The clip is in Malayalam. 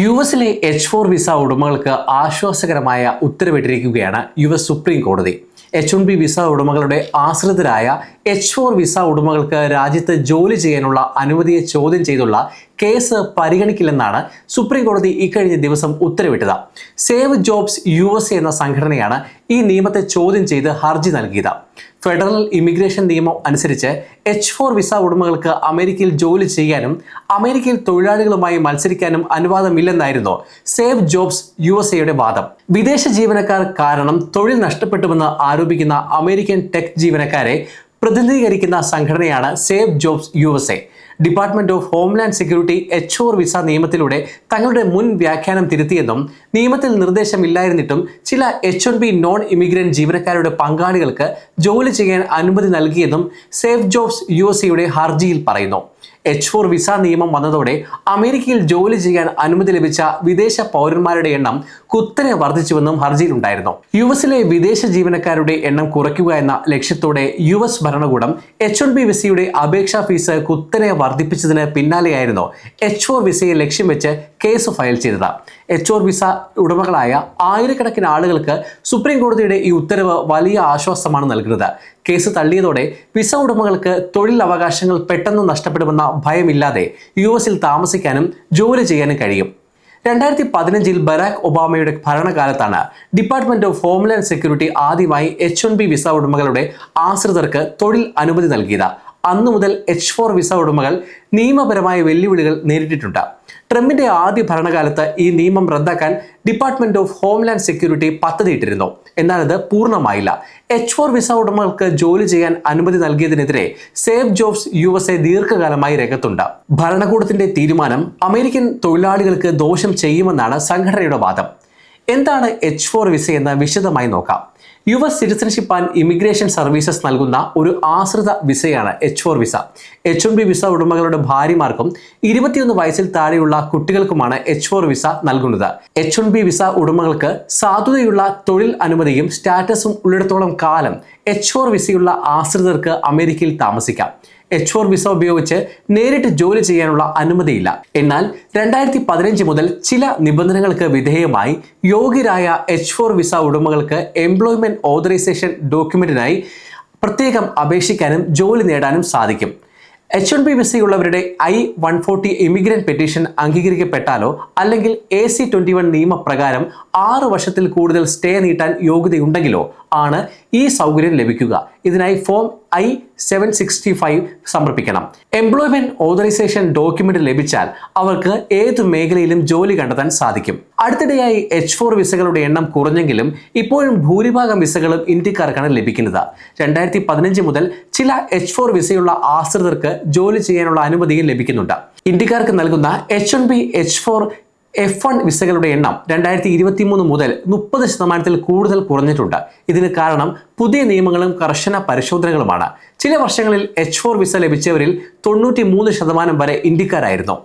യു എസിലെ എച്ച് ഫോർ വിസ ഉടമകൾക്ക് ആശ്വാസകരമായ ഉത്തരവിട്ടിരിക്കുകയാണ് യു എസ് സുപ്രീം കോടതി. എച്ച് വൺ ബി വിസ ഉടമകളുടെ ആശ്രിതരായ എച്ച് ഫോർ വിസ ഉടമകൾക്ക് രാജ്യത്ത് ജോലി ചെയ്യാനുള്ള അനുമതിയെ ചോദ്യം ചെയ്തുള്ള കേസ് പരിഗണിക്കില്ലെന്നാണ് സുപ്രീം കോടതി ഇക്കഴിഞ്ഞ ദിവസം ഉത്തരവിട്ടത്. സേവ് ജോബ്സ് യു എസ് എന്ന സംഘടനയാണ് ഈ നിയമത്തെ ചോദ്യം ചെയ്ത് ഹർജി നൽകിയത്. ഫെഡറൽ ഇമിഗ്രേഷൻ നിയമം അനുസരിച്ച് എച്ച് ഫോർ വിസ ഉടമകൾക്ക് അമേരിക്കയിൽ ജോലി ചെയ്യാനും അമേരിക്കയിൽ തൊഴിലാളികളുമായി മത്സരിക്കാനും അനുവാദമില്ലെന്നായിരുന്നു സേവ് ജോബ്സ് യു എസ് എയുടെ വാദം. വിദേശ ജീവനക്കാർ കാരണം തൊഴിൽ നഷ്ടപ്പെട്ടുവെന്ന് ആരോപിക്കുന്ന അമേരിക്കൻ ടെക് ജീവനക്കാരെ പ്രതിനിധീകരിക്കുന്ന സംഘടനയാണ് save jobs U S A department of homeland security H four visa നിയമത്തിലൂടെ തങ്ങളുടെ മുൻ വ്യാഖ്യാനം തിരുത്തിയെന്നും നിയമത്തിൽ നിർദ്ദേശമില്ലായിരുന്നിട്ടും ചില H one B non immigrant ജീവനക്കാരുടെ പങ്കാളികൾക്ക് ജോലി ചെയ്യാൻ അനുമതി നൽകിയെന്നും സേഫ് ജോബ്സ് യു എസ് എയുടെ ഹർജിയിൽ പറയുന്നു. എച്ച് ഫോർ വിസ നിയമം വന്നതോടെ അമേരിക്കയിൽ ജോലി ചെയ്യാൻ അനുമതി ലഭിച്ച വിദേശ പൗരന്മാരുടെ എണ്ണം കുത്തനെ വർദ്ധിച്ചുവെന്നും ഹർജിയിലുണ്ടായിരുന്നു. യു എസിലെ വിദേശ ജീവനക്കാരുടെ എണ്ണം കുറയ്ക്കുക എന്ന ലക്ഷ്യത്തോടെ യു എസ് ഭരണകൂടം എച്ച് വൺ ബി വിസയുടെ അപേക്ഷാ ഫീസ് കുത്തനെ വർദ്ധിപ്പിച്ചതിന് പിന്നാലെയായിരുന്നു എച്ച് ഫോർ വിസയെ ലക്ഷ്യം വെച്ച് കേസ് ഫയൽ ചെയ്തത്. എച്ച് ഫോർ വിസ ഉടമകളായ ആയിരക്കണക്കിന് ആളുകൾക്ക് സുപ്രീം കോടതിയുടെ ഈ ഉത്തരവ് വലിയ ആശ്വാസമാണ് നൽകുന്നത്. കേസ് തള്ളിയതോടെ വിസ ഉടമകൾക്ക് തൊഴിൽ അവകാശങ്ങൾ പെട്ടെന്ന് നഷ്ടപ്പെടുമെന്ന ഭയമില്ലാതെ യു എസിൽ താമസിക്കാനും ജോലി ചെയ്യാനും കഴിയും. രണ്ടായിരത്തി പതിനഞ്ചിൽ ബരാക് ഒബാമയുടെ ഭരണകാലത്താണ് ഡിപ്പാർട്ട്മെന്റ് ഓഫ് ഹോംലാൻഡ് സെക്യൂരിറ്റി ആദ്യമായി എച്ച് വൺ ബി വിസ ഉടമകളുടെ ആശ്രിതർക്ക് തൊഴിൽ അനുമതി നൽകിയത്. അന്നു മുതൽ എച്ച് ഫോർ വിസ ഉടമകൾ നിയമപരമായ വെല്ലുവിളികൾ നേരിട്ടിട്ടുണ്ട്. ട്രംപിന്റെ ആദ്യ ഭരണകാലത്ത് ഈ നിയമം റദ്ദാക്കാൻ ഡിപ്പാർട്ട്മെന്റ് ഓഫ് ഹോംലാൻഡ് സെക്യൂരിറ്റി പദ്ധതിയിട്ടിരുന്നു. എന്നാൽ അത് പൂർണമായില്ല. എച്ച് ഫോർ വിസ ഉടമകൾക്ക് ജോലി ചെയ്യാൻ അനുമതി നൽകിയതിനെതിരെ safe jobs U S A ദീർഘകാലമായി രംഗത്തുണ്ട്. ഭരണകൂടത്തിന്റെ തീരുമാനം അമേരിക്കൻ തൊഴിലാളികൾക്ക് ദോഷം ചെയ്യുമെന്നാണ് സംഘടനയുടെ വാദം. എന്താണ് എച്ച് ഫോർ വിസ എന്ന് വിശദമായി നോക്കാം. U S citizenship and immigration services നൽകുന്ന ഒരു ആശ്രിത വിസയാണ് H four visa. H one B visa ഉടമകളുടെ ഭാര്യമാർക്കും ഇരുപത്തിയൊന്ന് വയസ്സിൽ താഴെയുള്ള കുട്ടികൾക്കുമാണ് എച്ച് ഫോർ വിസ നൽകുന്നത്. എച്ച് വൺ ബി വിസ ഉടമകൾക്ക് സാധുതയുള്ള തൊഴിൽ അനുമതിയും സ്റ്റാറ്റസും ഉള്ളിടത്തോളം കാലം എച്ച് ഫോർ വിസയുള്ള ആശ്രിതർക്ക് അമേരിക്കയിൽ താമസിക്കാം. എച്ച് ഫോർ വിസ ഉപയോഗിച്ച് നേരിട്ട് ജോലി ചെയ്യാനുള്ള അനുമതിയില്ല. എന്നാൽ രണ്ടായിരത്തി പതിനഞ്ച് മുതൽ ചില നിബന്ധനകൾക്ക് വിധേയമായി യോഗ്യരായ എച്ച് ഫോർ വിസ ഉടമകൾക്ക് എംപ്ലോയ്മെന്റ് ഓതറൈസേഷൻ ഡോക്യുമെന്റിനായി പ്രത്യേകം അപേക്ഷിക്കാനും ജോലി നേടാനും സാധിക്കും. H one B വിസയുള്ളവരുടെ I one forty immigrant petition അംഗീകരിക്കപ്പെട്ടാലോ അല്ലെങ്കിൽ എ സി ട്വന്റി വൺ നിയമപ്രകാരം ആറ് വർഷത്തിൽ കൂടുതൽ സ്റ്റേ നീട്ടാൻ യോഗ്യതയുണ്ടെങ്കിലോ ആണ് ഈ സൗകര്യം ലഭിക്കുക. ഇതിനായി form I seven sixty five സമർപ്പിക്കണം. എംപ്ലോയ്മെന്റ് ഓതറൈസേഷൻ ഡോക്യുമെന്റ് ലഭിച്ചാൽ അവർക്ക് ഏത് മേഖലയിലും ജോലി കണ്ടെത്താൻ സാധിക്കും. അടുത്തിടെയായി എച്ച് ഫോർ വിസകളുടെ എണ്ണം കുറഞ്ഞെങ്കിലും ഇപ്പോഴും ഭൂരിഭാഗം വിസകളും ഇന്ത്യക്കാർക്കാണ് ലഭിക്കുന്നത്. രണ്ടായിരത്തി പതിനഞ്ച് മുതൽ ചില എച്ച് ഫോർ വിസയുള്ള ആശ്രിതർക്ക് ജോലി ചെയ്യാനുള്ള അനുമതിയും ലഭിക്കുന്നുണ്ട്. ഇന്ത്യക്കാർക്ക് നൽകുന്ന H one B H four F one വിസകളുടെ എണ്ണം രണ്ടായിരത്തി ഇരുപത്തി മൂന്ന് മുതൽ മുപ്പത് ശതമാനത്തിൽ കൂടുതൽ കുറഞ്ഞിട്ടുണ്ട്. ഇതിന് കാരണം പുതിയ നിയമങ്ങളും കർശന പരിശോധനകളുമാണ്. ചില വർഷങ്ങളിൽ എച്ച് ഫോർ വിസ ലഭിച്ചവരിൽ തൊണ്ണൂറ്റി മൂന്ന് ശതമാനം വരെ ഇന്ത്യക്കാരായിരുന്നു.